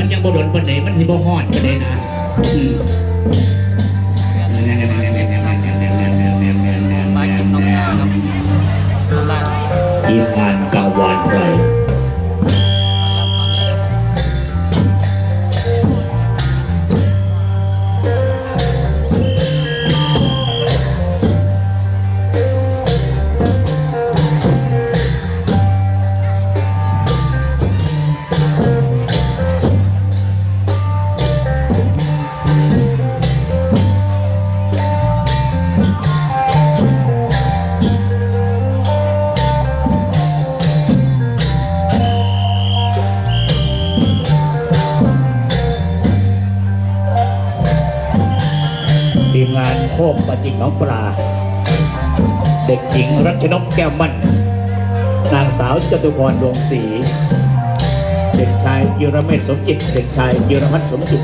มันยังบ่โดนปานใดมันสิบ่ฮอดปานใดนะอืมไม้กินน้องปลาครับทำได้ครับทีมงานกังวานไพร งานโคกปลาจิกน้องปลา เด็กหญิงรัชนกแก้วมั่น นางสาวจตุพรดวงศรี เด็กชายยิรเมศสมจิต เด็กชายยิรพัฒน์สมจิต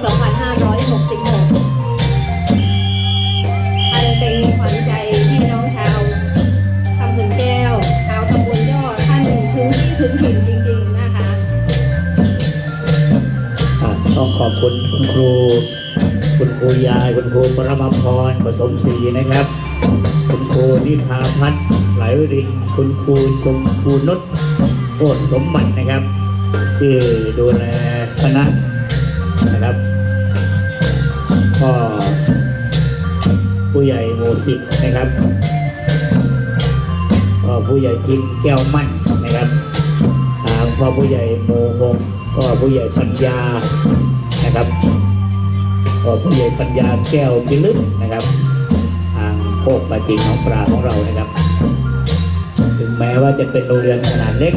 2566 อันเป็นขวัญใจพี่น้องชาวทำขุนแก้ว ชาวตำบลย่อท่านถึงที่ถึงถิ่นจริง ๆ นะคะต้องขอบคุณคุณครู คุณครูยาย คุณครูปรมาพรผสมศรีนะครับ คุณครูนิพาพัฒน์ไหลวรินคุณครูชมพูนุชโอดสมบัตินะครับที่ดูแลคณะนะครับ ก็ผู้ใหญ่หมู่สิบนะครับก็ผู้ใหญ่ทิมแก้วมั่นนะครับทางพ่อผู้ใหญ่หมู่หกก็ผู้ใหญ่ปัญญานะครับก็ผู้ใหญ่ปัญญาแก้วพิลึกนะครับ ทางโคกปาจิงน้องปลาของเรานะครับ ถึงแม้ว่าจะเป็นโรงเรียนขนาดเล็ก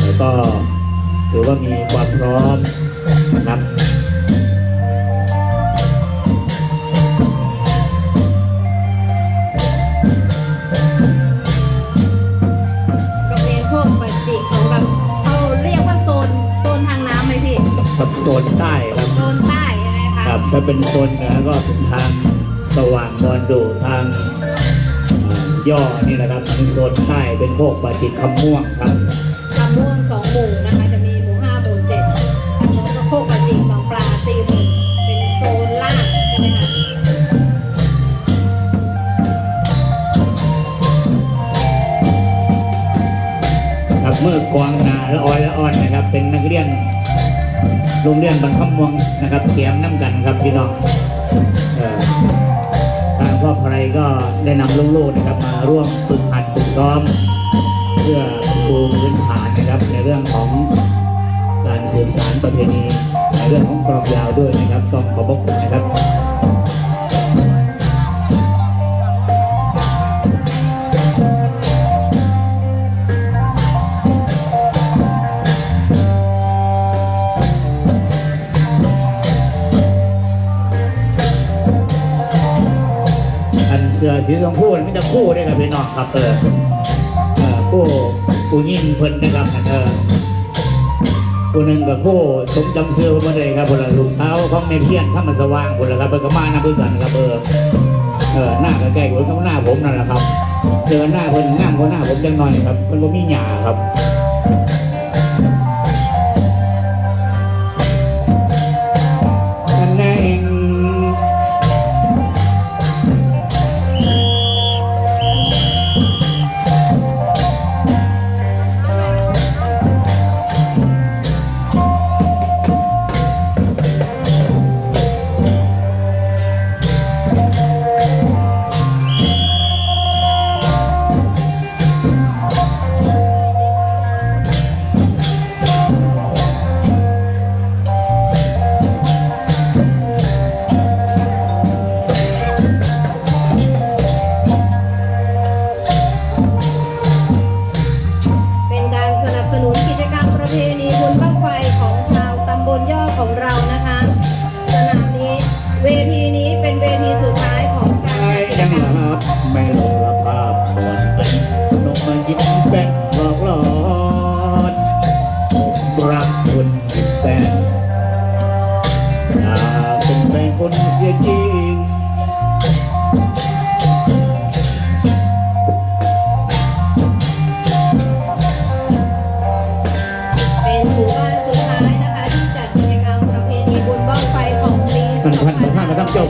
แต่ก็ถือว่ามีความพร้อมนะครับ โซนใต้ครับโซนใต้ใช่ไหมคะครับถ้าเป็นโซนเหนือก็เป็นทางสว่างบอนดูทางอ่าย่อนี่นะครับอันนี้โซนใต้เป็นโคกปลาจิกคำม่วงครับคำม่วงสองหมู่นะคะจะมีหมู่ห้าหมู่เจ็ดทางโน้นก็โคกปัจจิหนองปลาสี่หมู่เป็นโซนล่างใช่ไหมคะครับเมื่อกวางนาละออยละอ่อนนะครับเป็นนักเรียน โรงเรียนบรรคำมวงนะครับเกียมน้ำกันครับพี่น้องทางพ่อไพรก็ได้นำลูกๆนะครับมาร่วมฝึกหัดฝึกซ้อม เพื่อปูพื้นฐานนะครับในเรื่องของการสืบสารประเพณีในเรื่องของกรองยาวด้วยนะครับต้องขอบพระคุณนะครับ สือสีชมพูนี่มันจะคู่ได้กับพี่น้องครับเออเออคู่คู่ยิ่งเพิ่นนะครับอันเออคู่หนึ่งกับคู่สมจำเสื้อคนมาเลยครับพลลูกสาวของในเพี้ยนถ้ามันสว่างพลครับเพิ่นก็มาหน้าเพื่อนกันครับเออเออหน้าก็ใกล้กับหน้าผมนั่นแหละครับเจอหน้าเพิ่นงามกว่าหน้าผมจังหน่อยครับเพิ่นบ่มีหญ้าครับ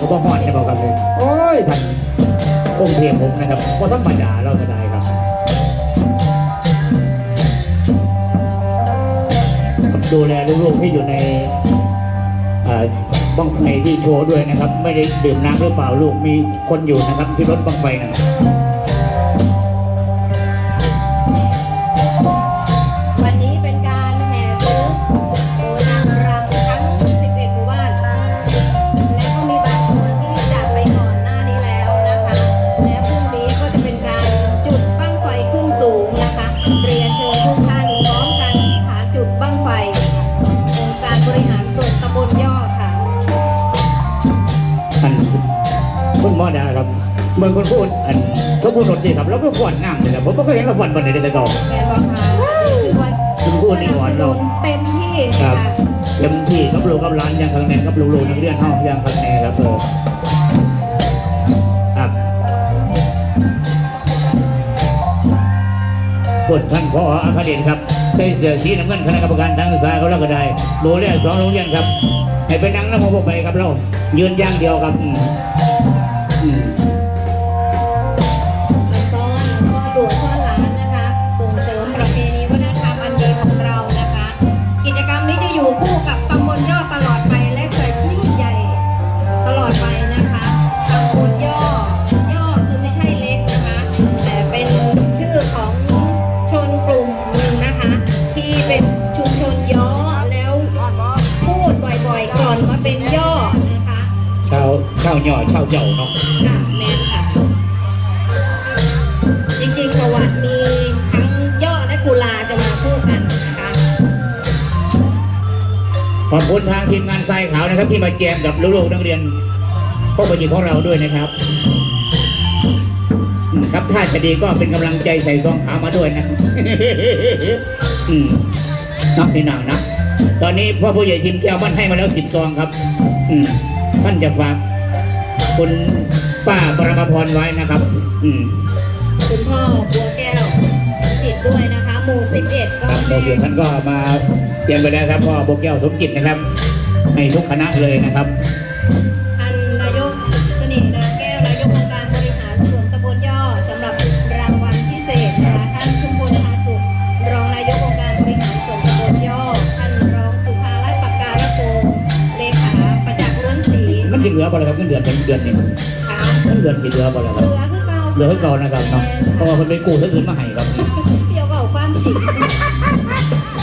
ก็บ่ฮอดได้บอกกันเลย โอ้ยท่านกงเทพผมนะครับเบ่ธรรมดาเราก็ได้ครับดูแลลูกๆที่อยู่ในบังไฟที่โชว์ด้วยนะครับ ไม่ได้ดื่มน้ำหรือเปล่าลูกมีคนอยู่นะครับที่รถบังไฟนะครับ คุณพูดอันเขาพูดรถจีครับแล้วก็ฝันน้ำเลยครับผมก็เคยเห็นเราฝันบนไหนแต่ก่อนแมนบอกค่ะคือว่าคุณพูดสในนับหวาสนนุเรานเต็มที่ครัค่ะบเต็มที่กับลูกกับหลานอย่างข้างในกับลูกๆนักเรียนเฮาอย่างข้างในครับเออครับพท่านพออาคาเดนครับใส่เสื้อสีน้ำเงินคณะกรรมการทางสายเขาแล้วก็ได้ดูแลสองโรงเรียนครับให้ไปนั่งน้ำมันไปครับเรายืนอย่างเดียวครับ ชาวชาวเหย่อชาวเหย่าเนาะค่ะแมนค่ะ จริงๆประวัติมีทั้งย่อและกุลาจะมาคู่กันนะคะ ขอบคุณทางทีมงานทรายขาวนะครับ ที่มาแจมกับลูกๆนักเรียนข้อประยิของเราด้วยนะครับอืมครับถ้าจะดีก็เป็นกำลังใจใส่ซองขาวมาด้วยนะครับ อืมนักพี่นางนะ ตอนนี้พ่อผู้ใหญ่ทีมแก้วมันให้มาแล้วสิบซองครับ อืมท่านจะฝาก คุณป้าปรมาพรไว้นะครับ อืมคุณพ่อบัวแก้วสมจิตด้วยนะคะหมู่11 ก็ครับได้เราเสียท่านก็มาเตรียมไปแล้วครับพ่อโบแก้วสมจิตนะครับให้ทุกคณะเลยนะครับ ลือบ่ล่ะครับเงินเดือนเป็นเดือนนี่ค่ะเงินเดือนสิเหลือบ่ล่ะคเหรับลือคือเก่าเหลือให้เก่านะครับเนาะเพราะว่าคนไปกู้ทั้งอื่นมาให้ครับเดี๋ยวเอาความจริง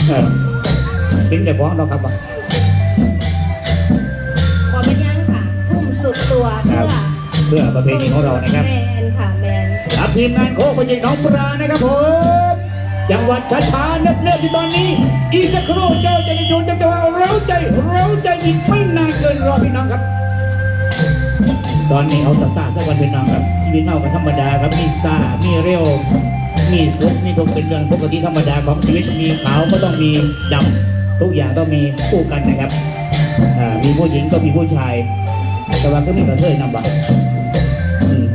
เออเป็นแต่ฟ้องเราครับว่าบอเป็นยังค่ะ ทุ่มสุดตัวเพื่อเพื่อประเพณีของเรานะครับแมนค่ะแมนครับทีมงานโคกประยิงน้องปลานะครับผมจังหวัดช้าๆเนิบๆที่ตอนนี้ อีกสักครู่เจ้าจะได้ดูจะจะว่าเร้าใจเร้าใจอีกไม่นานเกินรอพี่น้องครับ ตอนนี้เอาซาซาสักวันพี่น้องครับชีวิตเราก็ธรรมดาครับมีซามีเร็วมีสุขมีทุกข์เป็นเรื่องปกติธรรมดาของชีวิตมีขาวก็ต้องมีดำทุกอย่างต้องมีคู่กันนะครับอ่ามีผู้หญิงก็มีผู้ชาย แต่ว่าก็มีกระเทยนำบังอืม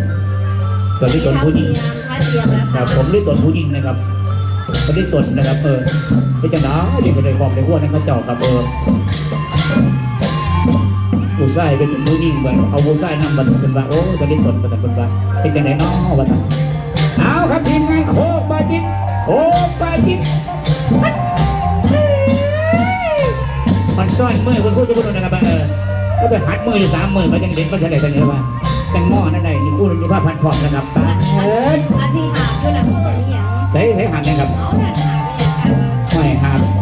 ส่วนที่ตนท่าผู้หเทีญิงยมท่าเทียมนะครัคะบผมได้ตนผู้หญิงนะครับก็ได้ตนนะครับเออเป็นจังหวะเด็กแสดงความในหัวนะครับเจ้าครับเออ ผู้ชายเป็นผู้หญิงไปเอาผู้ชายนำบันเป็นว่าโอ้ก็ได้ตนบันเป็นว่าเป็นจังไหนน้อบันเอาครับทีมงานโคกบาจิตโคกบาจิตมันซ่อนมือคุณครูจะพูดนะครับเออแล้วไปหัดมืออยู่สามมือมาจังเด็กมาเฉลยกันเลยว่าจังหม้อนั่นใดนี่คู่นี่ผ้าพันพร้อมนะครับเอออันที่หาบอยู่นะผู้อื่นอหย่างใส่ใส่หันนะครับเอานั่นหา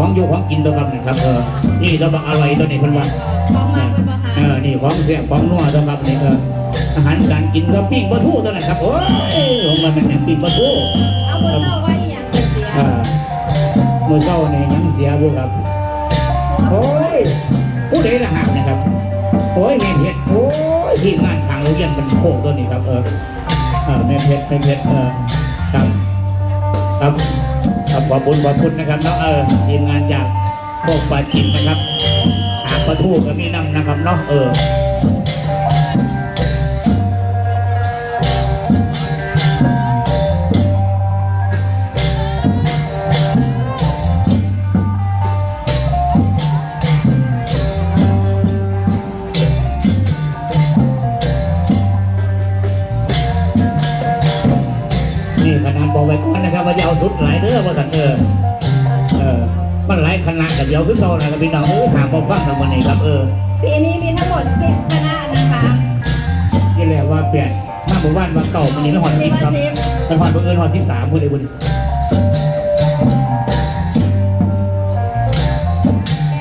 ของอยู่ของกินตัวครับนะครับเออนี่ตัวบักอร่อยตัวนี้คนว่าของมาเป็นประหารเออนี่ของเสียของนัวตัวครับนี่เอออาหารการกินก็ปิ้งปลาทูตัวนั้นครับโอ้ยผมว่ามันยังปิ้งปลาทูเอาเบอร์เซอร์ว่าอีหยังเสียเสียเออเมื่อเช้านี่ยังเสียบุครับโอ้ยผู้ใดละหักนะครับโอ้ยแม่เพชรโอ้ยทีมงานขางโรงเรียนมันโค้งตัวนี้ครับเออเออแม่เพชรแม่เพชรเออครับครับ ครับขอบุญขอบคุณนะครับเนาะเออทีมงานจากพวกปลาจิมนะครับ หาปลาทูก็มีน้ำนะครับเนาะเออ สุดหลายเด้อว่าสันเออเออมันหลายขนาดกับเดียวขึ้นเรานะครับพี่น้องเออหามาฟังกันวันนี้ครับเออปีนี้มีทั้งหมด 10 คณะนะคะนี่แหละว่าเปลี่ยนมาหมู่บ้านว่าเก่ามันนี้ไม่หอดสิบครับสิบเป็นหอดบังเอิญหอดสิบสามคนเลยบุญ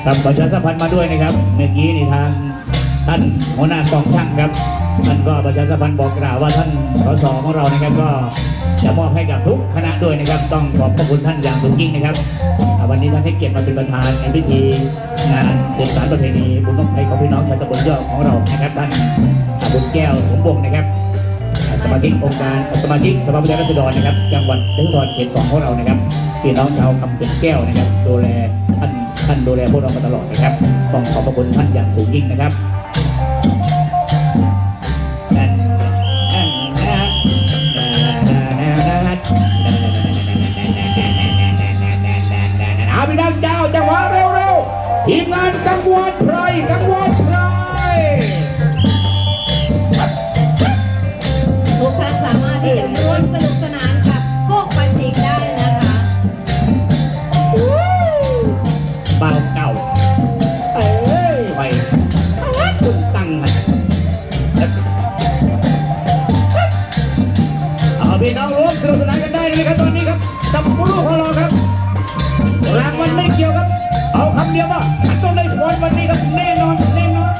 ครับประชาสัมพันธ์มาด้วยนะครับ เมื่อกี้นี่ทางท่านหัวหน้ากองช่างครับท่านก็ประชาสัมพันธ์บอกกล่าวว่าท่านสสของเรานะครับก็ จะมอบให้กับทุกคณะด้วยนะครับ ต้องขอบพระคุณท่านอย่างสูงยิ่งนะครับ วันนี้ท่านให้เกียรติมาเป็นประธานในพิธีงานสืบสานประเพณีบุญบั้งไฟของพี่น้องชาวตำบลยอดของเรานะครับท่านบุญแก้วสมบงนะครับ สมาชิกองค์การสมาชิกสภาผู้แทนราษฎรนะครับ จังหวัดยโสธรเขตสองของเรานะครับพี่น้องชาวคำเขื่อนแก้วนะครับ ดูแลท่านท่านดูแลพวกเรามาตลอดนะครับต้องขอบพระคุณท่านอย่างสูงยิ่งนะครับานกังวลไพรกังวลไพรทุกท่านสามารถที่จะร่วมสนุกสนานกับโคกปาจิกได้นะคะบ้านเก่า เอ้ยไปตุ้งตั้งมันเอาพี่น้องร่วมสนุกสนานกันได้เลยครับตอนนี้ครับกับผู้ลูกของเราครับรางวัลไม่เกี่ยวครับ เอาคำเดียวว่า วันนี้ครับแน่นอนแน่นอน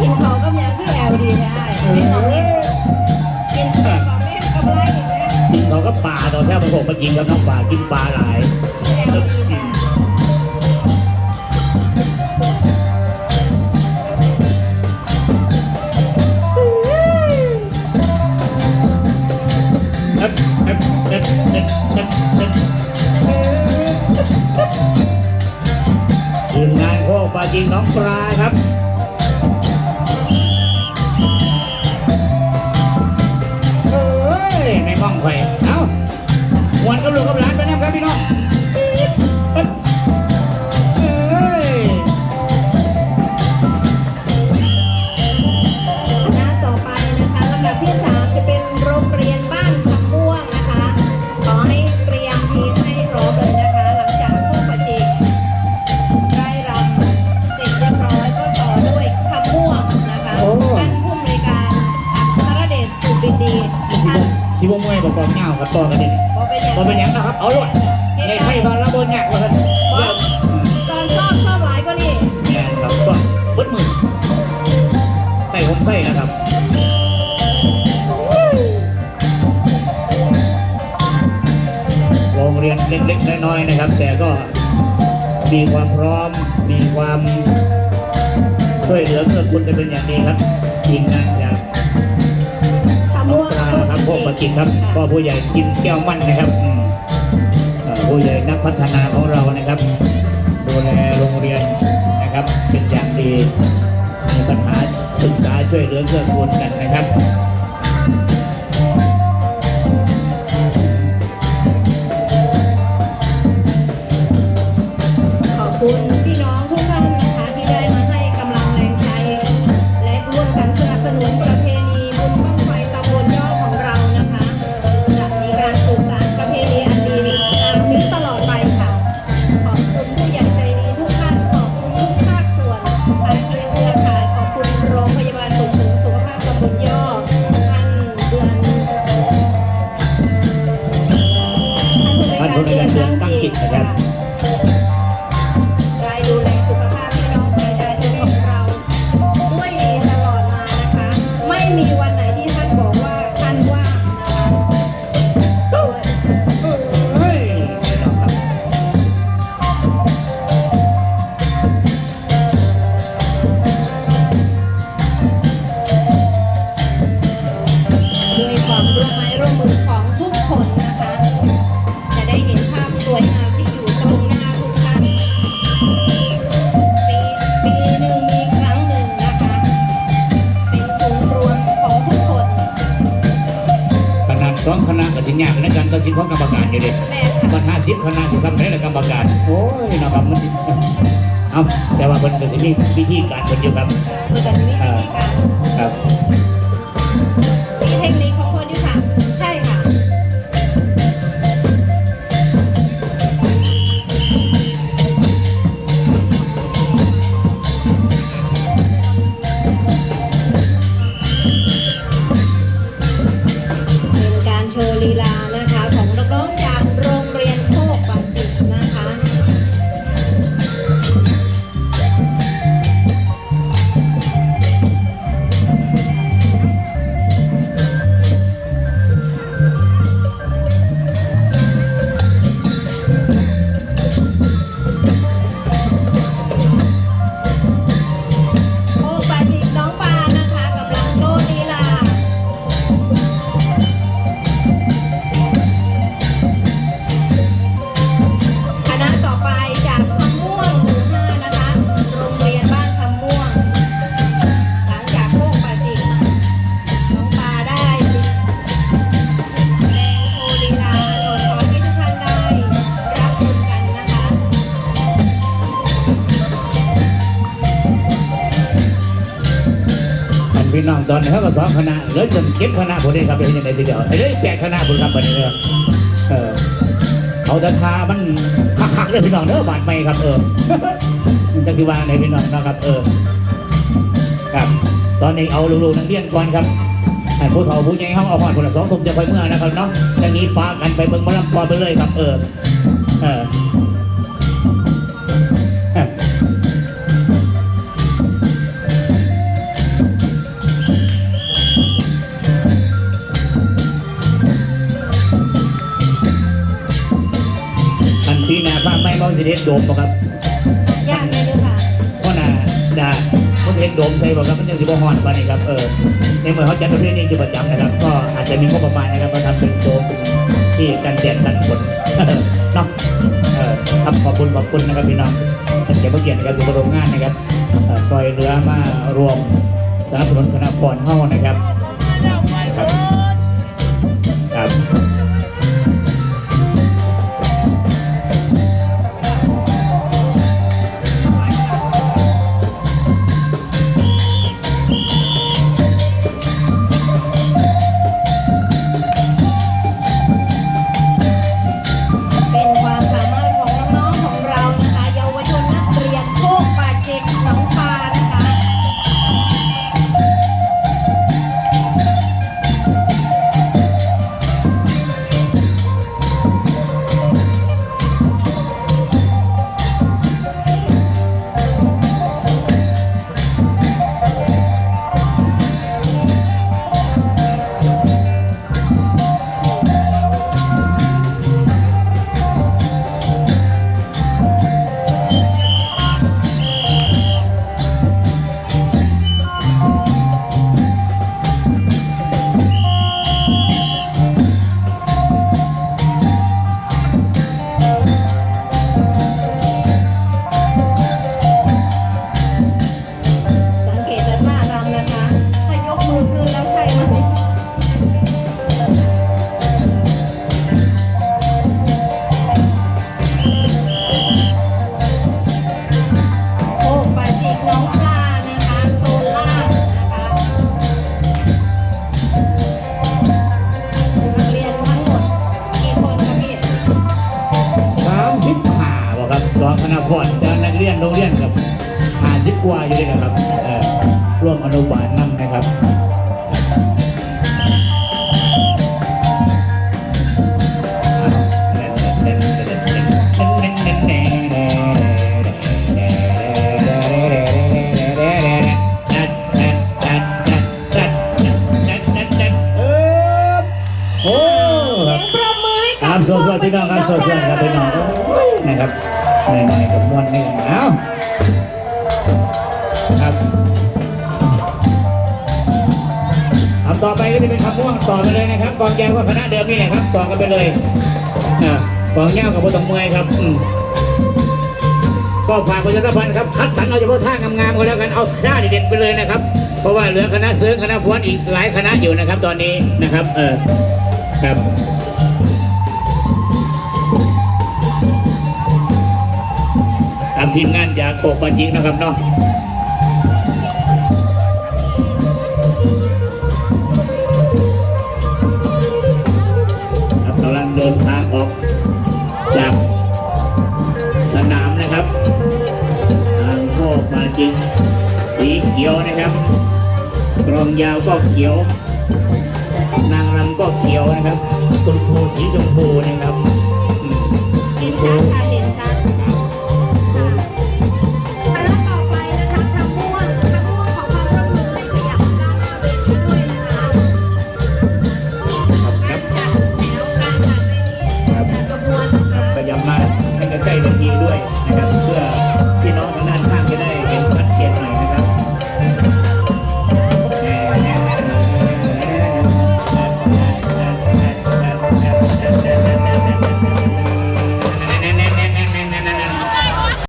กินเขาก็ยังที่แอลดีได้ไม่ต้องเล่นกินแต่ก็แม่กำไรอีกแล้วกินเขาก็ป่าต่อแทบประโงมาจริงครับน้องป่ากินปลาหลาย แอลดีแท้ องปลาครับเอ้ยในบ้องไฟเอาหวนก็ลูกกับหลานไปนะครับพี่น้ บสิบมวยบอกกองเงากับต่อกันนี่บอเป็นอย่างบอเป็นหยังนะครับ เอาด้วยในไทยบ้านเราบนหยักว่าท่านบอตอนซ่อมซ่อมหลายก็นี่แม่นครับซ่อนเบิดมือไต่ผมไส้นะครับโรงเรียนเล็กๆน้อยๆนะครับ แต่ก็มีความพร้อมมีความช่วยเหลือเกื้อกูลกันเป็นอย่างดีครับทีมงานจาก พวกปจิตครับะก็ผู้ใหญ่คิมแก้วมั่นนะครับอืมเอ่อผู้ใหญ่นักพัฒนาของเรานะครับ ดูแลโรงเรียนนะครับเป็นอย่างดีมีปัญหาปรึกษาช่วยเหลือเกื้อกูลกันนะครับ สิบคนันที่สำเร็จกรรมการโอ้ยนะครับมันเอาแต่ว่าเป็นกระสิมีวิธีการคนเดียวครับคนกระสิมีวิธีการครับมีเทคนิคของคนอยู่ค่ะ ใช่ พี่น้องตอนนี้เขาก็สองคณะเหลือจนเก็บคณะผมเองครับเป็นยังไงสิเดียวไอ้เรื่องแปดคณะผมครับวันนี้เออเออเอาแต่ทามันคักๆเลยพี่น้องเด้อบาดไม่ครับเออมันจะสิวางในพี่น้องนะครับเออครับ ตอนนี้เอาลูกๆนักเรียนก่อนครับอันผู้เฒ่าผู้ใหญ่เขาเอาหอดคนละสองทุ่มจะไปเมื่อนะครับเนาะอย่างนี้ปากันไปเบิ่งมอลำพอไปเลยครับเออ เด็ดโดมบ่ครับญาติแม่อยู่ค่ะเพราะน่าดามันเห็นโดมใส่บ่ครับมันยังสิบ่ฮอนปานนี้ครับเออในเมื่อเขาจัดประเพณีอยู่ประจำนะครับ ก็อาจจะมีงบประมาณนะครับมาทำเป็นโดมเป็นที่กันแดดกันฝนเนาะเออครับขอบคุณขอบคุณนะครับพี่น้องท่านเจ้าพระเกียรตินะครับที่มาร่วมงานนะครับเอ่อซอยเรือมารวมสนับสนุนคณะฟอนเฮานะครับครับ ครับตัวคณะฟอนแต่นักเรียนโรงเรียนกับห้าสิบกว่าอยู่เลยนะครับเออร่วมอนุบาลนั่นะครับโอ้คเสีรับยงปรบมือให้คกัรับบสวัสดีพี่น้องครับสวัสดีครับพี่น้องนะครับ ในในกับมวลนี่กันเอาครับคำต่อไปก็จะเป็นคำม่วงต่อไปเลยนะครับกองแก้วก็คณะเดิมนี่แหละครับต่อกันไปเลยนะกองแก้วกับพวกตงมวยครับอืมก็ฝากประชาสัมพันธ์ครับคัดสรรเอาเฉพาะท่างามๆก็แล้วกันเอาท่าเด็ดๆไปเลยนะครับ เพราะว่าเหลือคณะเสริงคณะฟ้อนอีกหลายคณะอยู่นะครับ ตอนนี้นะครับ เออครับ ทีมงานยาโคกปาจิกนะครับเนาะครับกำลังเดินทางออกจากสนามนะครับ ทางโคกปาจิกสีเขียวนะครับกรองยาวก็เขียว นางรำก็เขียวนะครับคุณครูสีชมพูนะครับอืมเห็นชัดค่ะเดเวทีจัดกระบวนนะคะ ขยั